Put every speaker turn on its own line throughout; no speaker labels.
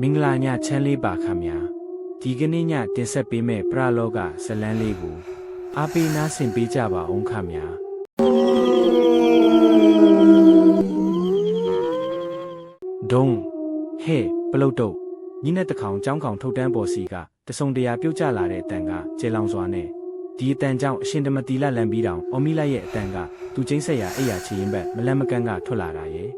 မင်္ဂလာညချမ်းလေးပါခမညာဒီကနေ့ညတင်ဆက်ပေးမဲ့ပရလောကဇလန်းလေးကိုအားပေးနားဆင်ပေးကြပါအောင်ခမညာဒုံဟဲ့ပလုတ်တုတ်ညီနဲ့တခေါင်ចောင်းကောင်ထုတ်တန်းပေါ်စီကတဆုံတရာပြုတ်ကျလာတဲ့အတန်ကကျေလောင်စွာနဲ့ဒီအတန်ကြောင့်အရှင်တမတီလလန်ပြီးတောင်အော်မီလိုက်ရဲ့အတန်ကသူကျင်းဆက်ရာအိယာချီရင်ဘက်မလန့်မကန့်ကထွက်လာတာရဲ့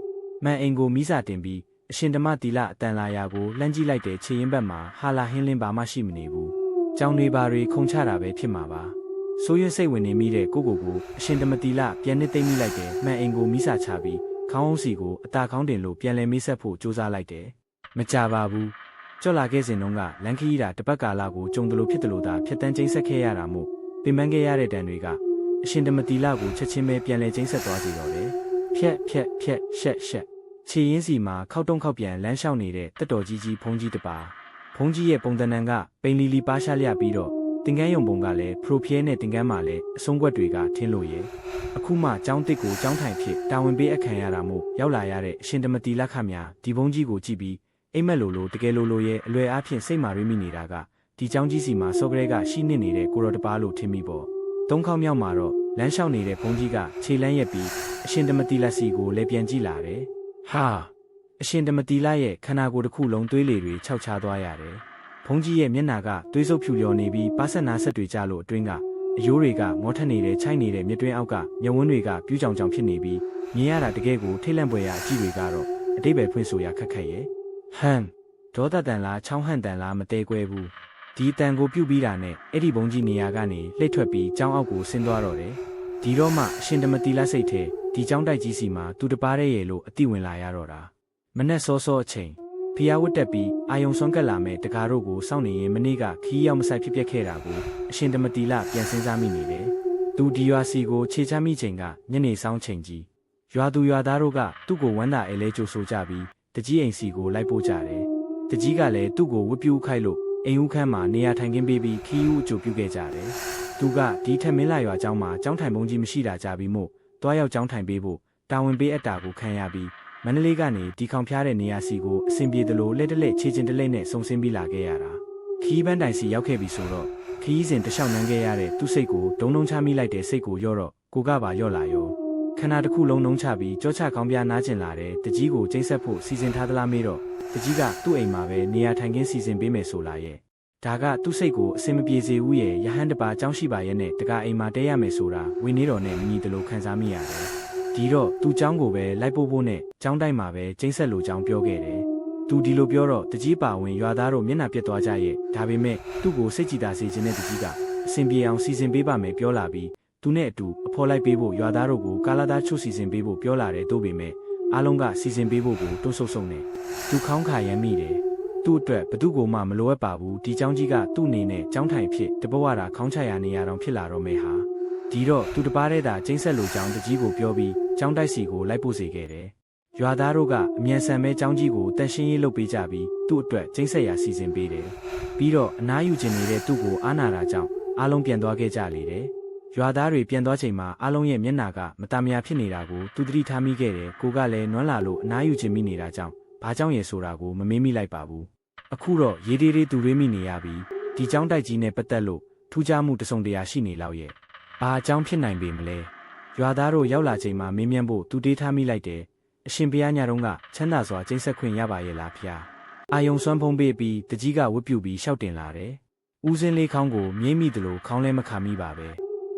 မှန်အိမ်ကိုမိစာတင်ပြီး အရှင်ဓမ္မတီလအတန်လာရာကိုလှမ်းကြည့်လိုက်တဲ့ခြေရင်ဘက်မှာဟာလာဟင်းလင်းပါမှရှိမနေဘူး။ကြောင်တွေပါတွေခုံချတာပဲဖြစ်မှာပါ။ဆိုးရွစိတ်ဝင်နေမိတဲ့ကိုကိုကိုအရှင်ဓမ္မတီလပြန်နှစ်သိမ့်မိလိုက်တဲ့မှန်အိမ်ကိုမိစာချပြီးခေါင်းအောင်စီကိုအตาခေါင်းတင်လို့ပြန်လဲမိဆက်ဖို့ကြိုးစားလိုက်တယ်။မကြပါဘူး။ကြော့လာခဲ့စဉ်တုန်းကလန်ခီးတာတပတ်ကာလကိုကြုံတယ်လို့ဖြစ်တယ်လို့သာဖြစ်တန်းချင်းဆက်ခဲ့ရတာမို့ပင်ပန်းခဲ့ရတဲ့တန်တွေကအရှင်ဓမ္မတီလကိုချက်ချင်းပဲပြန်လဲချင်းဆက်သွားစီတော့တယ်။ဖြက်ဖြက်ဖြက်ရှက်ရှက် ခြေရင်းစီမှာခောက်တုံးခောက်ပြန်လမ်းလျှောက်နေတဲ့တက်တော်ကြီးကြီးဖုံးကြီးတစ်ပါဖုံးကြီးရဲ့ပုံတဏ္ဍန်ကပိန်လီလီပါရှားလျပြီးတော့တင်ကန်းယုံပုံကလည်းဖရိုဖျဲနဲ့တင်ကန်းမှာလည်းအဆုံးကွက်တွေကထင်းလို့ရဲ့အခုမှចောင်းတစ်ကိုចောင်းထိုင်ဖြစ်တာဝန်ပေးအခမ်းရတာမို့ရောက်လာရတဲ့အရှင်တမတီလက်ခများဒီဘုံကြီးကိုကြည့်ပြီးအိမ်မက်လိုလိုတကယ်လိုလိုရဲ့အလွယ်အားဖြင့်စိတ်မာရိမိနေတာကဒီចောင်းကြီးစီမှာစောကလေးကရှိနေနေတဲ့ကိုတော်တပားလို့ထင်မိပေါ့သုံးခေါက်မြောက်မှာတော့လမ်းလျှောက်နေတဲ့ဘုံကြီးကခြေလန်းရက်ပြီးအရှင်တမတီလက်စီကိုလည်းပြန်ကြည့်လာတယ် ဟာအရှင်တမတီလာရဲ့ခန္ဓာကိုယ်တစ်ခုလုံးသွေးလေတွေခြောက်ချသွားရတယ်။ဘုံကြီးရဲ့မျက်နာကသွေးဆုပ်ဖြူလျော်နေပြီးပါဆက်နာဆက်တွေကြလို့အတွင်းကအယိုးတွေကငေါထက်နေတဲ့ချိုက်နေတဲ့မြစ်တွင်းအောက်ကမြဝန်းတွေကပြူးကြောင်ကြောင်ဖြစ်နေပြီးမြင်ရတာတကယ်ကိုထိတ်လန့်ပွေရအကြည့်တွေကတော့အတိတ်ပဲဖွင့်ဆိုရခက်ခက်ရဲ့ဟမ်ဒေါသတန်လားချောင်းဟန့်တန်လားမတဲကွဲဘူးဒီတန်ကိုပြုတ်ပြီးတာနဲ့အဲ့ဒီဘုံကြီးနေရာကနေလှိတ်ထွက်ပြီးကျောင်းအောက်ကိုဆင်းသွားတော့တယ် ဒီတော့မှအရှင်တမတီလာစိတ်ထဲဒီကျောင်းတိုက်ကြီးစီမှာသူတပားရဲ့ရေလို့အတိဝင်လာရတော့တာမနဲ့စောစောအချိန်ဖျားဝတ်တက်ပြီးအာယုံဆွမ်းကက်လာမဲ့တကားတို့ကိုစောင့်နေရင်မနေ့ကခီးရောက်မဆိုင်ဖြစ်ပျက်ခဲ့တာကိုအရှင်တမတီလပြန်စင်းစားမိနေတယ်။သူဒီရွာစီကိုခြေချမိချိန်ကညနေဆောင်ချိန်ကြီးရွာသူရွာသားတို့ကသူ့ကိုဝမ်းသာအဲလဲကြိုဆိုကြပြီးတကြီးအိမ်စီကိုလိုက်ပို့ကြတယ်။တကြီးကလည်းသူ့ကိုဝတ်ပြူးခိုက်လို့အိမ်ဦးခန်းမှာနေရာထိုင်ခင်းပေးပြီးခီးဦးအကျိုးပြုခဲ့ကြတယ်။ သူကဒီထက်မင်းလာရွာကျောင်းမှာကျောင်းထိုင်ပုံကြီးမရှိတာကြပြီးမို့တွားရောက်ကျောင်းထိုင်ပေးဖို့တာဝန်ပေးအပ်တာကိုခံရပြီးမန္တလေးကနေဒီခေါင်ဖျားတဲ့နေရာစီကိုအဆင်ပြေသလိုလက်တလက်ခြေချင်းတလက်နဲ့စုံစင်းပြီးလာခဲ့ရတာခီးပန်းတိုင်စီရောက်ခဲ့ပြီဆိုတော့ခီးစဉ်တလျှောက်နှမ်းခဲ့ရတဲ့သူ့စိတ်ကိုဒုံဒုံချမိလိုက်တဲ့စိတ်ကိုရော့တော့ကိုကပါရော့လာရောခန္ဓာတစ်ခုလုံးလုံးချပြီးကြောချခေါင်းပြားနားကျင်လာတဲ့တကြီးကိုကျိန်းဆက်ဖို့စီစဉ်ထားသလားမေးတော့တကြီးကသူ့အိမ်မှာပဲနေရာထိုင်ခင်းစီစဉ်ပေးမယ်ဆိုလာရဲ့ ဒါကသူ့စိတ်ကိုအစင်မပြေစေဘူးရဲ့ရဟန်းတပါအကြောင်းရှိပါရဲ့နဲ့တကအိမ်မှာတဲရမယ်ဆိုတာဝင်းနေတော်နဲ့မညီတလို့ခံစားမိရတယ်ဒီတော့သူ့เจ้าကိုပဲလိုက်ပို့ဖို့နဲ့เจ้าတိုက်မှာပဲကျိန်းဆက်လိုကြောင်းပြောခဲ့တယ်။သူဒီလိုပြောတော့တကြီးပါဝင်ရွာသားတို့မျက်နှာပြက်သွားကြရဲ့ဒါပေမဲ့သူ့ကိုစိတ်ကြည်သာစေခြင်းနဲ့တကြီးကအစဉ်ပြေအောင်စီစဉ်ပေးပါမယ်ပြောလာပြီးသူနဲ့အတူအဖော်လိုက်ပေးဖို့ရွာသားတို့ကိုကာလာသားချုပ်စီစဉ်ပေးဖို့ပြောလာတယ်တို့ပေမဲ့အားလုံးကစီစဉ်ပေးဖို့ကိုတွန်းဆုပ်ဆုပ်နေသူခေါင်းခါရမ်းမိတယ်။ သူ့အတွက်ဘသူ့ကိုမှမလိုအပ်ပါဘူးဒီเจ้าကြီးကသူ့အနေနဲ့เจ้าထိုင်ဖြစ်တဘဝတာခေါင်းချရာနေရာတောင်ဖြစ်လာတော့မယ်ဟာဒီတော့သူတပားတဲ့တာကျိန်းဆက်လိုကြောင်းတကြီးကိုပြောပြီးကျောင်းတိုက်စီကိုလိုက်ပို့စေခဲ့တယ်။ရွာသားတို့ကအမြန်ဆန်ပဲကျောင်းကြီးကိုတန်ရှင်းရေးလုပ်ပေးကြပြီးသူ့အတွက်ကျိန်းဆက်ရာစီစဉ်ပေးတယ်။ပြီးတော့အနားယူခြင်းနေတဲ့သူ့ကိုအားနာတာကြောင့်အားလုံးပြန်သွားခဲ့ကြလေတယ်။ရွာသားတွေပြန်သွားချိန်မှာအားလုံးရဲ့မျက်နာကမတမယာဖြစ်နေတာကိုသူသတိထားမိခဲ့တယ်။ကိုကလည်းနွမ်းလာလို့အနားယူခြင်းမိနေတာကြောင့်ဘာကြောင့်ရဲဆိုတာကိုမမေးမိလိုက်ပါဘူး။ အခုတော့ရေးသေးသေးသူတွေမိနေရပြီးဒီကျောင်းတိုက်ကြီးနဲ့ပတ်သက်လို့ထူးခြားမှုတစုံတရာရှိနေလောက်ရဲ့။ဘာအကြောင်းဖြစ်နိုင်ပေမလဲ။ရွာသားတို့ရောက်လာချိန်မှာမင်းမြန်းဖို့သူတေးထားမိလိုက်တယ်အရှင်ဘုရားညာတော့ကချမ်းသာစွာကျိန်းဆက်ခွင့်ရပါရဲ့လားဖျားအာယုံစွမ်းဖုံးပေးပြီးတကြီးကဝတ်ပြုပြီးရှောက်တင်လာတယ်ဦးစင်းလေးခေါင်းကိုမြင်းမိတယ်လို့ခေါင်းလဲမခါမိပါပဲ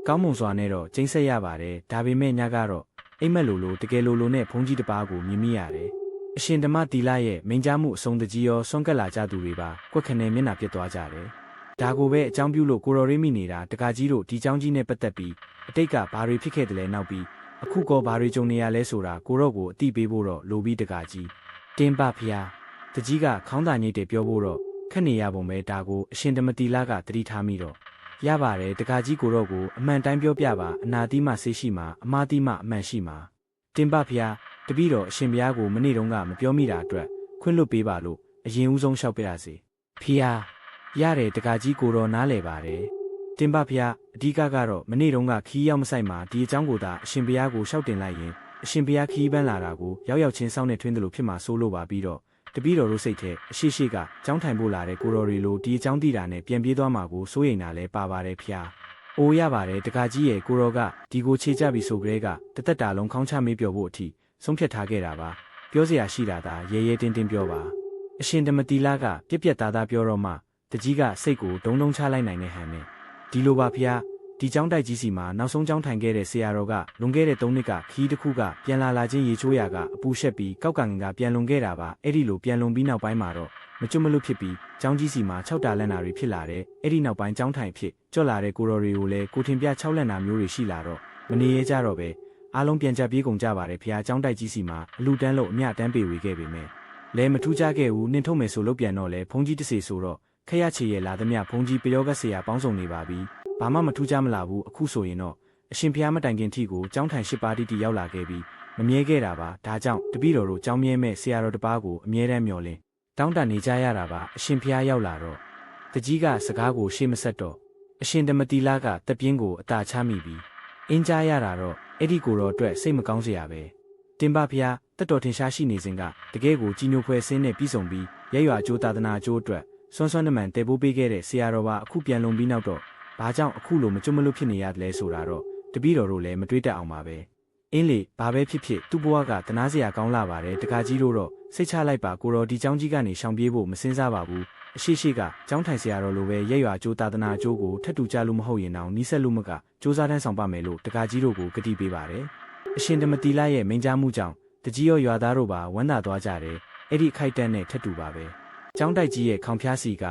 ကောင်းမွန်စွာနဲ့တော့ကျိန်းဆက်ရပါတယ်ဒါပေမဲ့ညကတော့အိမ်မက်လိုလိုတကယ်လိုလိုနဲ့ဘုန်းကြီးတစ်ပါးကိုမြင်မိရတယ် အရှင်ဓမ္မတီလာရဲ့မိန်ကြားမှုအစုံတကြီးရောဆွန့်ကပ်လာကြသူတွေပါကွက်ခနဲ့မျက်နှာပြတ်သွားကြတယ်ဒါကိုပဲအကြောင်းပြုလို့ကိုတော်ရေးမိနေတာတကကြီးတို့ဒီเจ้าကြီးနဲ့ပတ်သက်ပြီးအတိတ်ကဘာတွေဖြစ်ခဲ့တယ်လဲနောက်ပြီးအခုကောဘာတွေကြုံနေရလဲဆိုတာကိုတော့ကိုအတိပေးဖို့တော့လိုပြီးတကကြီးတင်းပဖျားတကြီးကခေါင်းသာညိတ်တယ်ပြောဖို့တော့ခက်နေရပုံပဲဒါကိုအရှင်တမတီလာကတတိထားမိတော့ရပါတယ်တကကြီးကိုတော့ကိုအမှန်တိုင်းပြောပြပါအနာတိမဆေးရှိမှာအမာတိမအမှန်ရှိမှာတင်းပဖျား တပည့်တော်အရှင်ဘုရားကိုမနေ့တုန်းကမပြောမိတာအတွက်ခွင့်လွတ်ပေးပါလို့အရင်ဦးဆုံးလျှောက်ပြရစီဖျားရတယ်တကကြီးကိုတော့နားလဲပါတယ်တင်ပဖျားအဓိကကတော့မနေ့တုန်းကခီးရောက်မဆိုင်မှာဒီအကြောင်းကိုသာအရှင်ဘုရားကိုရှောက်တင်လိုက်ရင်အရှင်ဘုရားခီးပန်းလာတာကိုရောက်ရောက်ချင်းစောင်းနေထွင်းတယ်လို့ဖြစ်မှာစိုးလို့ပါပြီးတော့တတပည့်တော်တို့စိတ်ထဲအရှိရှိကကြောင်းထိုင်ဖို့လာတဲ့ကိုတော်ရီလိုဒီအကြောင်းသိတာနဲ့ပြန်ပြေးသွားမှာကိုစိုးရိမ်တာလဲပါပါတယ်ဖျား။အိုးရပါတယ်တကာကြီးရဲ့ကိုတော်ကဒီကိုခြေချပြီးဆိုကြဲကတသက်တာလုံးခေါင်းချမေးပြောဖို့အထိ ဆုံးဖြတ်ထားခဲ့တာပါ။ပြောစရာရှိတာသာရဲရဲတင်းတင်းပြောပါ။အရှင်ဓမ္မတီလာကပြက်ပြက်သားသားပြောတော့မှတကြီးကစိတ်ကိုဒုံဒုံချလိုက်နိုင်တဲ့ဟန်နဲ့ဒီလိုပါဖျားဒီကျောင်းတိုက်ကြီးစီမှာနောက်ဆုံးကျောင်းထိုင်ခဲ့တဲ့ဆရာတော်ကလွန်ခဲ့တဲ့၃နှစ်ကခီးတစ်ခုကပြန်လာလာချင်းရေချိုးရာကအပူရှက်ပြီးကောက်ကန်ကပြန်လွန်ခဲ့တာပါအဲ့ဒီလိုပြန်လွန်ပြီးနောက်ပိုင်းမှာတော့မကျွတ်မလွတ်ဖြစ်ပြီးကျောင်းကြီးစီမှာ6တာလက်နာတွေဖြစ်လာတဲ့အဲ့ဒီနောက်ပိုင်းကျောင်းထိုင်ဖြစ်ကြွလာတဲ့ကိုရော်တွေကိုလည်းကိုထင်ပြ6လက်နာမျိုးတွေရှိလာတော့မနေရကြတော့ပဲ အားလုံးပြန်ကြပြေးကုန်ကြပါတယ်ဖះကျောင်းတိုက်ကြီးစီမှာအလူတန်းလို့အမျှတန်းပေဝေခဲ့ပေမဲ့လဲမထူးကြခဲ့ဘူးနှင်ထုတ်မယ်ဆိုလို့ပြန်တော့လဲဘုံကြီးတစီဆိုတော့ခရချေရဲ့လာသမျှဘုံကြီးပယောဂတ်ဆရာပေါင်းစုံနေပါပြီဘာမှမထူးကြမလာဘူးအခုဆိုရင်တော့အရှင်ဖျားမတိုင်ခင်ထိကိုကျောင်းထိုင်ရှစ်ပါးတိတိရောက်လာခဲ့ပြီးမမြဲခဲ့တာပါဒါကြောင့်တပည့်တော်တို့ကျောင်းမြဲမဲ့ဆရာတော်တစ်ပါးကိုအမြဲတမ်းမျှော်လင့်တောင်းတနေကြရတာပါအရှင်ဖျားရောက်လာတော့တကြီးကစကားကိုရှေ့မဆက်တော့အရှင်ဓမ္မတီလာကတပြင်းကိုအသာချမိပြီးအင်းကြားရတာတော့ အဲ့ဒီကိုတော့အတွက်စိတ်မကောင်းစရာပဲတင်ပါဖျားတက်တော်ထင်ရှားရှိနေစဉ်ကတကယ်ကိုကြီးညိုဖွဲဆင်းနဲ့ပြီးဆုံးပြီးရဲရွာအကျိုးသာသနာအကျိုးအတွက်ဆွမ်းဆွမ်းနမှန်တည်ပိုးပေးခဲ့တဲ့ဆရာတော်ကအခုပြန်လုံပြီးနောက်တော့ဘာကြောင့်အခုလိုမကြွမလို့ဖြစ်နေရတယ်လဲဆိုတာတော့တပည့်တော်တို့လည်းမတွေးတတ်အောင်ပါပဲအင်းလေဘာပဲဖြစ်ဖြစ်သူ့ဘဝကတနာစရာကောင်းလာပါတယ်တခါကြီးတို့တော့စိတ်ချလိုက်ပါကိုတော်ဒီเจ้าကြီးကနေရှောင်ပြေးဖို့မစင်စားပါဘူး အရှိရှိကကျောင်းထိုင်ဆရာတော်လိုပဲရက်ရွာကျိုးသာသနာကျိုးကိုထတ်တူကြလို့မဟုတ်ရင်တောင်နီးဆက်လို့မကစူးစမ်းတန်းဆောင်ပါမယ်လို့တကာကြီးတို့ကိုကတိပေးပါတယ်။အရှင်ဓမတိလရဲ့မိန့်ကြားမှုကြောင့်တကြီးရောရွာသားတို့ပါဝမ်းသာသွားကြတယ်။အဲ့ဒီခိုက်တန်းနဲ့ထတ်တူပါပဲ။ကျောင်းတိုက်ကြီးရဲ့ခေါင်ဖျားစီက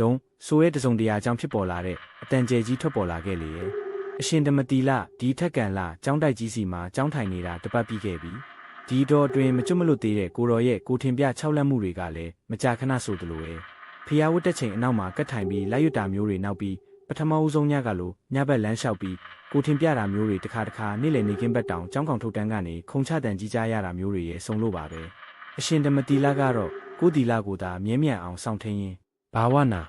ဒုံဆိုရဲတစုံတရာကြောင့်ဖြစ်ပေါ်လာတဲ့အတန်ကျဲကြီးထွက်ပေါ်လာခဲ့လေရဲ့။အရှင်ဓမတိလဒီထက်ကန်လာကျောင်းတိုက်ကြီးစီမှာကျောင်းထိုင်နေတာတပတ်ပြီးခဲ့ပြီ။ဒီတော့တွင်မကျွတ်မလွတ်သေးတဲ့ကိုတော်ရဲ့ကိုထင်ပြ၆လက်မှုတွေကလည်းမကြာခဏဆိုသလိုပဲ။ ဖျားဝတ်တက်ချိန်အနောက်မှာကတ်ထိုင်ပြီးလိုက်ရွတ်တာမျိုးတွေနောက်ပြီးပထမဦးဆုံးညကလိုညဘက်လမ်းလျှောက်ပြီးကိုထင်ပြတာမျိုးတွေတစ်ခါတစ်ခါနေ့လည်နေကင်းဘက်တောင်ကျောင်းကောင်ထုတ်တန်းကနေခုံချတန်ကြီးကြားရတာမျိုးတွေရဲ့စုံလို့ပါပဲအရှင်ဓမ္မတီလကတော့ကိုတီလကိုသာမြဲမြံအောင်စောင့်ထင်းရင်ဘာဝနာ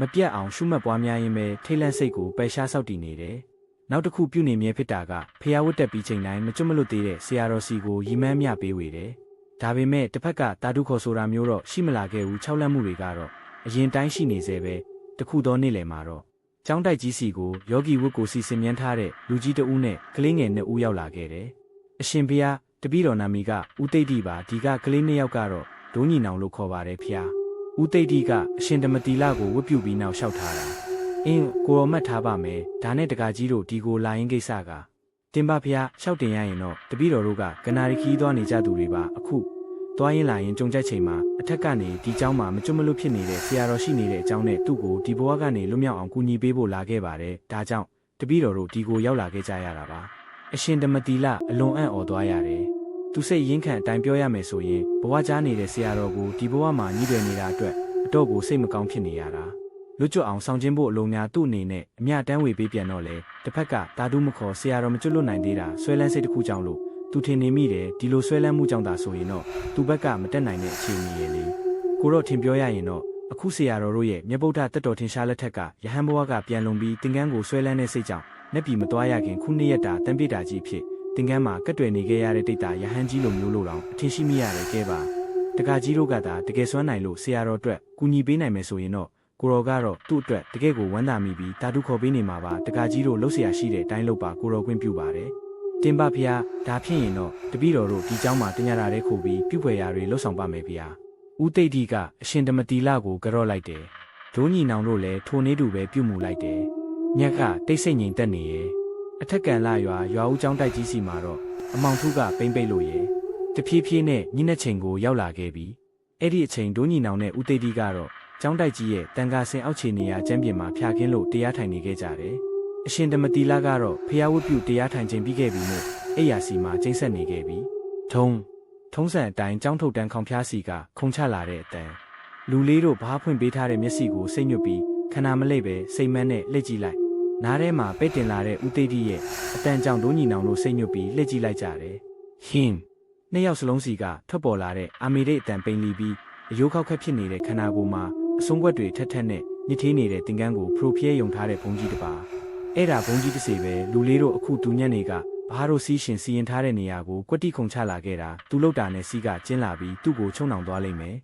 မပြတ်အောင်ရှုမှတ်ပွားများရင်ပဲထိတ်လန့်စိတ်ကိုပယ်ရှားဆောက်တည်နေတယ်။နောက်တစ်ခုပြုနေမြဲဖြစ်တာကဖျားဝတ်တက်ပြီးချိန်တိုင်းမကျွတ်မလွတ်သေးတဲ့ဆရာတော်စီကိုရီမန်းမြပေးဝေတယ်။ဒါပေမဲ့တစ်ဖက်ကတာတုခေါ်ဆိုတာမျိုးတော့ရှိမလာခဲ့ဘူး၆လက်မှုတွေကတော့ အရင်တိုင်းရှိနေသေးပဲတခုသောနေ့လယ်မှာတော့ကျောင်းတိုက်ကြီးစီကိုယောဂီဝတ်ကိုစီစဉ်မြန်းထားတဲ့လူကြီးတဦးနဲ့ကလေးငယ်နှစ်ဦးရောက်လာခဲ့တယ်။အရှင်ဘုရားတပည့်တော်နာမည်ကဦးသိတိပါဒီကကလေးနှစ်ယောက်ကတော့ဒုံညီနောင်လို့ခေါ်ပါတယ်ဖျား။ဦးသိတိကအရှင်ဓမ္မတီလာကိုဝတ်ပြုပြီးနောက်လျှောက်ထားတာ။အင်းကိုရောမှတ်ထားပါမယ်။ဒါနဲ့တကာကြီးတို့ဒီကိုလာရင်ကိစ္စကတင်ပါဖျားလျှောက်တင်ရရင်တော့တပည့်တော်တို့ကကနာရီခီးသွားနေကြသူတွေပါအခု သွားရင်လာရင်ကြုံကြက်ချိန်မှာအထက်ကနေဒီเจ้าမှာမကျွတ်မလွတ်ဖြစ်နေတဲ့ဆရာတော်ရှိနေတဲ့အကြောင်းနဲ့သူ့ကိုဒီဘဝကနေလွတ်မြောက်အောင်ကူညီပေးဖို့လာခဲ့ပါတယ်။ဒါကြောင့်တပည့်တော်တို့ဒီကိုရောက်လာခဲ့ကြရတာပါ။အရှင်ဓမ္မတီလအလွန်အံ့ဩသွားရတယ်။သူစိတ်ရင်းခံအတိုင်းပြောရမယ်ဆိုရင်ဘဝကြားနေတဲ့ဆရာတော်ကိုဒီဘဝမှာညှိတယ်နေတာအတွက်အတော့ကိုစိတ်မကောင်းဖြစ်နေရတာလွတ်ကျွတ်အောင်ဆောင်ကျင်းဖို့အလုံးများသူ့အနေနဲ့အမြတမ်းဝေပေးပြန်တော့လေတစ်ဖက်ကတာတုမခေါ်ဆရာတော်မကျွတ်လွတ်နိုင်သေးတာဆွဲလန်းစိတ်တစ်ခုကြောင့်လို့ သူထင်နေမိတယ်ဒီလိုဆွဲလန်းမှုကြောင့်သာဆိုရင်တော့သူဘက်ကမတက်နိုင်တဲ့အခြေအနေရဲ့လေကိုတော့ထင်ပြောရရင်တော့အခုဆရာတော်တို့ရဲ့မြတ်ဗုဒ္ဓတက်တော်ထင်ရှားလက်ထက်ကယဟန်ဘဝကပြန်လုံပြီးတင်ကန်းကိုဆွဲလန်းတဲ့စိတ်ကြောင့်နှက်ပြီမသွားရခင်ခုနှစ်ရက်တာတန်ပြစ်တာကြီးဖြစ်တင်ကန်းမှာကတ်တွယ်နေခဲ့ရတဲ့တိတ်တာယဟန်ကြီးလိုမျိုးလို့တောင်အထင်ရှိမိရတယ်ကဲပါတကာကြီးတို့ကသာတကယ်စွမ်းနိုင်လို့ဆရာတော်အတွက်ကူညီပေးနိုင်မယ်ဆိုရင်တော့ကိုရောကတော့သူ့အတွက်တကယ့်ကိုဝမ်းသာမိပြီးတာတုခေါ်ပေးနေမှာပါတကာကြီးတို့လှုပ်ရှားရှိတဲ့အတိုင်းလုပ်ပါကိုရောခွင့်ပြုပါတယ် တင်ပါဖျားဒါဖြစ်ရင်တော့တပည့်တော်တို့ဒီเจ้าမှာတင်ရတာတဲ့ခုပြီးပြုဖွယ်ရာတွေလှုပ်ဆောင်ပါမယ်ဗျာဦးတိတ်ဒီကအရှင်ဓမ္မတီလကိုကြော့လိုက်တယ်ဒိုးညီနောင်တို့လည်းထိုနေတူပဲပြုမှုလိုက်တယ်ညက်ကတိတ်ဆိတ်ငြိမ်သက်နေရဲ့အထက်ကန်လာရွာရွာဦးကျောင်းတိုက်ကြီးစီမှာတော့အမောင်ထုကပိမ့်ပိတ်လို့ရဲ့တဖြည်းဖြည်းနဲ့ညနေချိန်ကိုရောက်လာခဲ့ပြီအဲ့ဒီအချိန်ဒိုးညီနောင်နဲ့ဦးသိတိကတော့ကျောင်းတိုက်ကြီးရဲ့တန်ခါစင်အောက်ခြေနေရာကျမ်းပြင်မှာဖျာခင်းလို့တရားထိုင်နေခဲ့ကြတယ်။ အရှင်ဓမ္မတီလာကတော့ဖျားဝတ်ပြုတရားထိုင်ခြင်းပြီးခဲ့ပြီမို့အိယာစီမှာကျိမ့်ဆက်နေခဲ့ပြီ။ထုံထုံးစံအတိုင်းကျောင်းထုတ်တန်းခေါင်ဖျားစီကခုံချလာတဲ့အတန်လူလေးတို့ဘားဖွင့်ပေးထားတဲ့မျက်စိကိုစိတ်ညွတ်ပြီးခဏမလိပ်ပဲစိတ်မန်းနဲ့လှည့်ကြည့်လိုက်။နားထဲမှာပိတ်တင်လာတဲ့ဦးသိတိရဲ့အတန်ကြောင့်ဒိုးညီနောင်တို့စိတ်ညွတ်ပြီးလှည့်ကြည့်လိုက်ကြတယ်။ဟင်းနှစ်ယောက်စလုံးစီကထွက်ပေါ်လာတဲ့အာမီရိတ်အတန်ပိန်လီပြီးအယိုးခောက်ခက်ဖြစ်နေတဲ့ခန္ဓာကိုယ်မှာအဆုံးကွက်တွေထက်ထက်နဲ့ညစ်သေးနေတဲ့တင်ကန်းကိုဖရိုဖျဲယုံထားတဲ့ဘုံကြီးတစ်ပါ အဲ့ဒါဘုံကြီးတစ်စီပဲလူလေးတို့အခုတူညက်တွေကဘားတို့စီးရှင်စီရင်ထားတဲ့နေရာကိုကွက်တိခုံချလာခဲ့တာသူလောက်တာနဲ့စီးကကျင်းလာပြီးသူ့ကိုချုံနှောင်သွားလိမ့်မယ်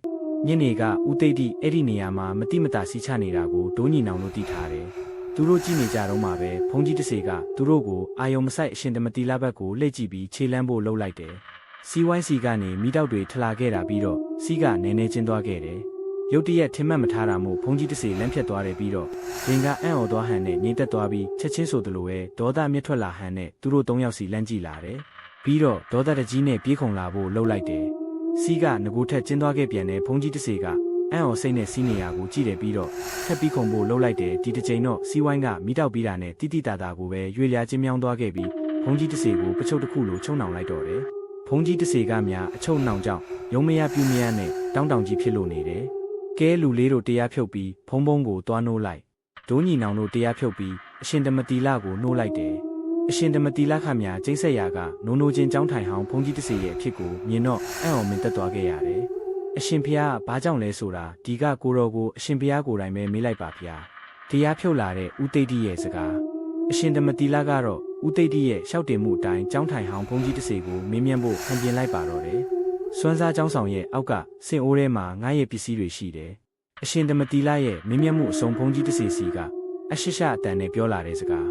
ညနေကဦးသိတိအဲ့ဒီနေရာမှာမတိမတာစီချနေတာကိုဒိုးညီနောင်တို့သိထားတယ်သူတို့ကြည့်နေကြတော့မှပဲဖုန်ကြီးတစ်စေကသူတို့ကိုအာယုံမဆိုင်အရှင်တမတီလာဘက်ကိုလှည့်ကြည့်ပြီးခြေလမ်းဖို့လှုပ်လိုက်တယ်စီဝိုင်းစီကနေမိတောက်တွေထလာခဲ့တာပြီးတော့စီကနည်းနည်းချင်းသွားခဲ့တယ် ရုတ်တရက်ထင်မှတ်မထားတာမို့ဖုန်ကြီးတစ်စေလမ်းဖြတ်သွားတယ်ပြီးတော့ရင်ကအံ့ဩသွားဟန်နဲ့ငိမ့်သက်သွားပြီးချက်ချင်းဆိုသလိုပဲဒေါသမြတ်ထွက်လာဟန်နဲ့သူတို့သုံးယောက်စီလမ်းကြည့်လာတယ်ပြီးတော့ဒေါသတကြီးနဲ့ပြေးခုန်လာဖို့လှုပ်လိုက်တယ်စီးကငကိုထက်ကျင်းသွားခဲ့ပြန်တဲ့ဘုံကြီးတစ်စေကအံ့ဩစိတ်နဲ့စီးနေရကိုကြည့်တယ်ပြီးတော့ထပ်ပြီးခုံဖို့လှုပ်လိုက်တယ်ဒီတစ်ချိန်တော့စီးဝိုင်းကမိတောက်ပြီးတာနဲ့တိတိတာတာကိုပဲရွေလျာချင်းမြောင်းသွားခဲ့ပြီးဘုံကြီးတစ်စေကိုပချုပ်တစ်ခုလိုချုံနှောင်လိုက်တော့တယ်ဘုံကြီးတစ်စေကများအချုံနှောင်ကြောင့်ရုံမရပြူမရနဲ့တောင်းတောင်ကြီးဖြစ်လို့နေတယ် ကဲလူလေးတို့တရားဖြုတ်ပြီးဖုံဖုံကိုသွားနှိုးလိုက်ဒိုးညီနောင်တို့တရားဖြုတ်ပြီးအရှင်တမတီလာကိုနှိုးလိုက်တယ်အရှင်တမတီလာခမြကျိမ့်ဆက်ရာကနိုးနိုးချင်းចောင်းထိုင်ဟောင်းဘုန်းကြီးတစေရဲ့အဖြစ်ကိုမြင်တော့အံ့ဩမင်တက်သွားခဲ့ရတယ်။အရှင်ဖျားကဘာကြောင့်လဲဆိုတာဒီကကိုတော်ကိုအရှင်ဖျားကိုယ်တိုင်ပဲမေးလိုက်ပါဗျာ။တရားဖြုတ်လာတဲ့ဦးသိတိရဲ့စကားအရှင်တမတီလာကတော့ဦးသိတိရဲ့ရှောက်တင်မှုအတိုင်းចောင်းထိုင်ဟောင်းဘုန်းကြီးတစေကိုမင်းမြန်းဖို့ခံပြင်လိုက်ပါတော့တယ်။ စွမ်းစားចောင်းဆောင်ရဲ့အောက်ကစင်အိုးထဲမှာငားရဲ့ပစ္စည်းတွေရှိတယ်။အရှင်တမတီလာရဲ့မင်းမြန်းမှုအစုံဘုန်းကြီးတစေစီကအရှိရှအတန်နဲ့ပြောလာတဲ့စကား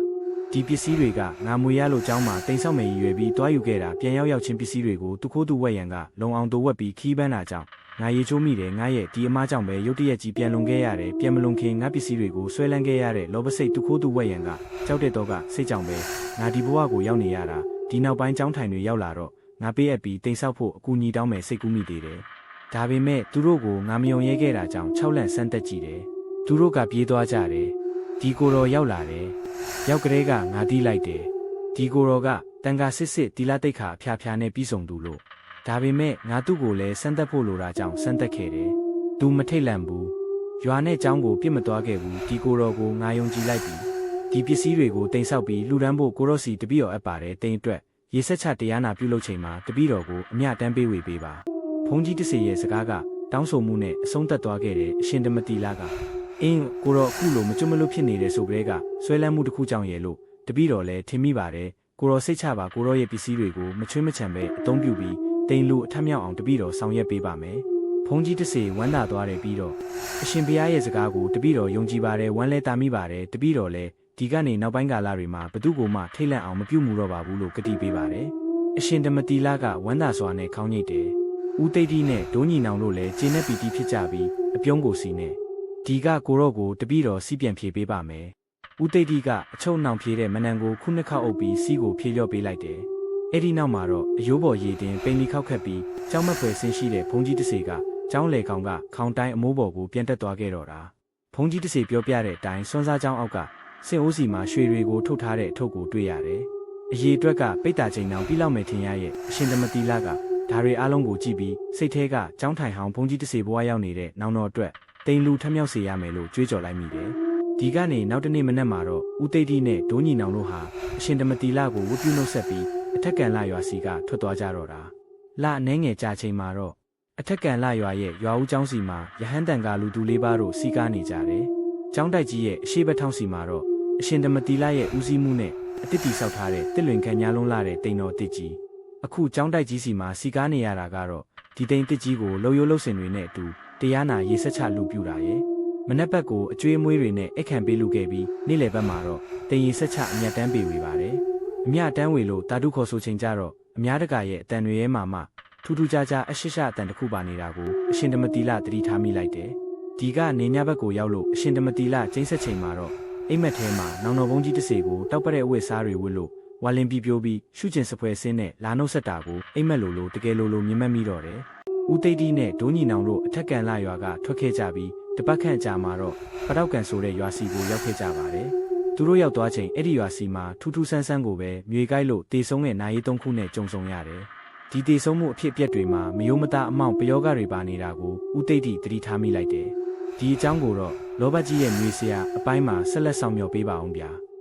ဒီပစ္စည်းတွေကငါမွေရလို့ကျောင်းမှာတိမ်ဆောက်မယ်ရည်ရွယ်ပြီးတွားယူခဲ့တာပြန်ရောက်ရောက်ချင်းပစ္စည်းတွေကိုသူခိုးသူဝက်ရန်ကလုံအောင်တိုးဝက်ပြီးခီးပန်းတာကြောင့်ငါရေချိုးမိတယ်ငါရဲ့ဒီအမားကြောင့်ပဲရုတ်တရက်ကြီးပြန်လုံခဲ့ရတယ်ပြန်မလုံခင်ငါပစ္စည်းတွေကိုဆွဲလန်းခဲ့ရတဲ့လောဘစိတ်သူခိုးသူဝက်ရန်ကကြောက်တဲ့တော့ကစိတ်ကြောင့်ပဲငါဒီဘဝကိုရောက်နေရတာဒီနောက်ပိုင်းကျောင်းထိုင်တွေရောက်လာတော့ ငါပေးအပ်ပြီးတင်ဆောက်ဖို့အကူအညီတောင်းမယ်စိတ်ကူးမိသေးတယ်။ဒါပေမဲ့သူတို့ကိုငါမယုံရဲခဲ့တာကြောင့်၆လန့်ဆန်းသက်ကြည့်တယ်။သူတို့ကပြေးသွားကြတယ်။ဒီကိုတော်ရောက်လာတယ်။ရောက်ကလေးကငါတီးလိုက်တယ်။ဒီကိုတော်ကတန်ခါစစ်စစ်တီလာတိတ်ခါအဖျားဖျားနဲ့ပြီးဆုံးသူလို့ဒါပေမဲ့ငါသူ့ကိုလည်းဆန်းသက်ဖို့လိုတာကြောင့်ဆန်းသက်ခဲ့တယ်။သူမထိတ်လန့်ဘူး။ရွာနဲ့ចောင်းကိုပြစ်မသွားခဲ့ဘူး။ဒီကိုတော်ကိုငါယုံကြည်လိုက်ပြီ။ဒီပစ္စည်းတွေကိုတင်ဆောက်ပြီးလှူဒန်းဖို့ကိုရော့စီတပည့်တော်အပ်ပါတယ်တင်အတွက်။ ရေဆက်ချတရားနာပြုလုပ်ချိန်မှာတပည့်တော်ကိုအမျှတမ်းပေးဝေပေးပါဖုန်ကြီးတစေရဲ့စကားကတောင်းဆိုမှုနဲ့အဆုံးသက်သွားခဲ့တဲ့အရှင်တမတီလာကအင်းကိုတော့အခုလိုမကျွတ်မလွတ်ဖြစ်နေတယ်ဆိုကြတဲ့ကဆွဲလန်းမှုတစ်ခုကြောင့်ရဲ့လို့တပည့်တော်လည်းထင်မိပါတယ်ကိုတော့စိတ်ချပါကိုတော့ရဲ့ပစ္စည်းတွေကိုမချွေးမချံပဲအသုံးပြုပြီးတိန်လူအထက်မြောက်အောင်တပည့်တော်ဆောင်ရွက်ပေးပါမယ်ဖုန်ကြီးတစ်စေဝမ်းသာသွားတယ်ပြီးတော့အရှင်ဘုရားရဲ့စကားကိုတပည့်တော်ယုံကြည်ပါတယ်ဝမ်းလဲတာမိပါတယ်တပည့်တော်လည်း ဒီကနေနောက်ပိုင်းကာလတွေမှာဘသူ့ကိုမှထိတ်လန့်အောင်မပြုတ်မှုတော့ပါဘူးလို့ကတိပေးပါတယ်အရှင်ဓမ္မတီလာကဝမ်းသာစွာနဲ့ခေါင်းညိတ်တယ်ဦးသိတိနဲ့ဒိုးညီနောင်တို့လည်းကျင်းနဲ့ပီတိဖြစ်ကြပြီးအပြုံးကိုစီနဲ့ဒီကကိုရော့ကိုတပည့်တော်စီးပြန်ဖြေပေးပါမယ်။ဦးသိတိကအချုံနှောင်ဖြေတဲ့မနံကိုခုနှစ်ခေါက်အုပ်ပြီးစီးကိုဖြေလျော့ပေးလိုက်တယ်။အဲ့ဒီနောက်မှာတော့အယိုးပေါ်ရည်တင်ပိန်လီခောက်ခတ်ပြီးကြောင်းမဖွယ်ဆင်းရှိတဲ့ဘုံကြီးတစ်စေကကျောင်းလေကောင်ကခေါင်းတိုင်းအမိုးပေါ်ကိုပြန်တက်သွားခဲ့တော့တာ။ဘုံကြီးတစ်စေပြောပြတဲ့အတိုင်းစွန်းစားကျောင်းအောက်က စင်အိုးစီမှာရွှေတွေကိုထုတ်ထားတဲ့အထုပ်ကိုတွေ့ရတယ်။အရေးအတွက်ကပိတ်တာချိန်တောင်ပြီးလောက်မယ်ထင်ရရဲ့အရှင်သမတီလာကဒါတွေအားလုံးကိုကြည့်ပြီးစိတ်ထဲကကျောင်းထိုင်ဟောင်းဘုံကြီးတစ်စေဘွားရောက်နေတဲ့နောင်တော်အတွက်တိန်လူထမြောက်စေရမယ်လို့ကြွေးကြော်လိုက်မိတယ်။ဒီကနေနောက်တနေ့မနက်မှာတော့ဦးသိတိနဲ့ဒိုးညီနောင်တို့ဟာအရှင်တမတီလာကိုဝတ်ပြုနှုတ်ဆက်ပြီးအထက်ကန်လာရွာစီကထွက်သွားကြတော့တာ။လအနှဲငယ်ကြာချိန်မှာတော့အထက်ကန်လာရွာရဲ့ရွာဦးကျောင်းစီမှာရဟန်းတန်ကလူသူလေးပါးတို့စီကားနေကြတယ်။ ကျောင်းတိုက်ကြီးရဲ့အရှိဘက်ထောင်းစီမှာတော့အရှင်တမတီလာရဲ့ဦးစီးမှုနဲ့အတစ်တီဆောက်ထားတဲ့တစ်လွင်ခံညာလုံးလာတဲ့တိန်တော်တစ်ကြီးအခုကျောင်းတိုက်ကြီးစီမှာစီကားနေရတာကတော့ဒီတိန်တစ်ကြီးကိုလှုပ်ရိုးလှုပ်စင်တွေနဲ့အတူတရားနာရေးဆက်ချလူပြူတာရဲ့မနက်ဘက်ကိုအကျွေးမွေးတွေနဲ့အခန့်ပေးလူခဲ့ပြီးနေ့လယ်ဘက်မှာတော့တင်ရီဆက်ချအမြတ်တမ်းပေးဝေပါတယ်အမြတ်တမ်းဝေလို့တာတုခေါ်ဆိုချိန်ကြတော့အများတကာရဲ့အတန်တွေရဲ့မှာမှထူးထူးခြားခြားအရှိရှအတန်တစ်ခုပါနေတာကိုအရှင်တမတီလသတိထားမိလိုက်တယ် ဒီကနေညဘက်ကိုရောက်လို့အရှင်တမတီလကျင်းဆက်ချိန်မှာတော့အိမ်မက်ထဲမှာနောင်တော်ဘုံကြီးတစ်စေကိုတောက်ပတဲ့အဝတ်စားတွေဝတ်လို့ဝါလင်ပြပြိုးပြီးရှုကျင်စပွဲဆင်းနဲ့လာနှုတ်ဆက်တာကိုအိမ်မက်လိုလိုတကယ်လိုလိုမြင်မှတ်မိတော့တယ်ဦးသိတိနဲ့ဒိုးညီနောင်တို့အထက်ကန်လာရွာကထွက်ခဲ့ကြပြီးတပတ်ခန့်ကြာမှာတော့ပတောက်ကန်ဆိုတဲ့ရွာစီကိုရောက်ခဲ့ကြပါတယ်။သူတို့ရောက်သွားချိန်အဲ့ဒီရွာစီမှာထူးထူးဆန်းဆန်းကိုပဲမြေကိုက်လို့တေဆုံးတဲ့နိုင်ရီသုံးခုနဲ့ကြုံဆုံရတယ်။ဒီတေဆုံးမှုအဖြစ်အပျက်တွေမှာမယိုးမသားအမောင်ပယောဂတွေပါနေတာကိုဦးသိတိသတိထားမိလိုက်တယ်။ ဒီအကြောင်းကိုတော့လောဘကြီးရဲ့မြေစရာအပိုင်းမှာဆက်လက်ဆောင်မြော်ပေးပါအောင်ဗျာ။